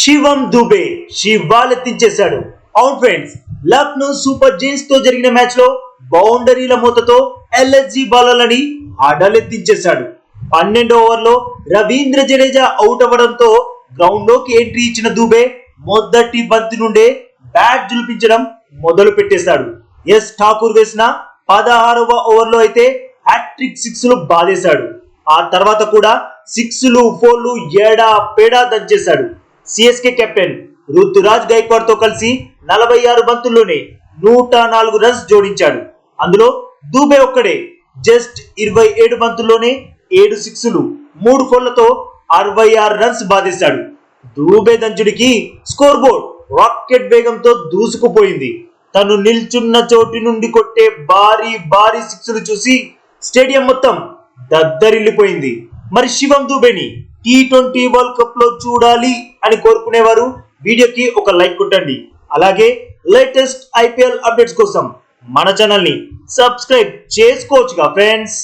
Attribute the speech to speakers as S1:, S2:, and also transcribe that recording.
S1: శివం దుబే. శివాలెత్తించేశాడు. అవును friends Lucknow super జైన్స్తో జరిగిన మ్యాచ్లో బౌండరీల మూతతో ఎల్ఎస్జి బాలర్లని అడలెత్తించేశాడు పన్నెండో ఓవర్లో రవీంద్ర జడేజా అవుట్ అవ్వడంతో గ్రౌండ్లోకి ఎంట్రీ ఇచ్చిన దుబే మొదటి బంతి నుండే బ్యాట్ జులిపించడం మొదలు పెట్టేశాడు. ఎస్ ఠాకూర్ వేసిన పదహారవ ఓవర్లో అయితే హ్యాట్రిక్ సిక్స్లు బాధేశాడు ఆ తర్వాత కూడా సిక్స్లు ఫోర్లు ఏడా పేడా దంచేశాడు. సిఎస్కే కెప్టెన్ రుతురాజ్ గైక్వాడ్తో కలిసి నలభై ఆరు బంతుల్లోనే నూట నాలుగు రన్స్ జోడించాడు. అందులో దూబే ఒక్కడే జస్ట్ ఇరవై ఏడు బంతుల్లోనే ఏడు సిక్స్లు మూడు ఫోర్లతో అరవై ఆరు రన్స్ బాధేశాడు దూబే దంచుడికి స్కోర్ బోర్డ్ రాకెట్ వేగంతో దూసుకుపోయింది. తను నిల్చున్న చోటి నుండి కొట్టే భారీ భారీ సిక్స్లు చూసి స్టేడియం మొత్తం దద్దరిల్లిపోయింది. మరి శివం దూబేని టీ ట్వంటీ వరల్డ్ కప్లో చూడాలి అని కోరుకునేవారు. వీడియోకి ఒక లైక్ కొట్టండి. అలాగే లేటెస్ట్ ఐపీఎల్ అప్డేట్స్ కోసం మన ఛానల్ని సబ్స్క్రైబ్ చేసుకోవచ్చుగా ఫ్రెండ్స్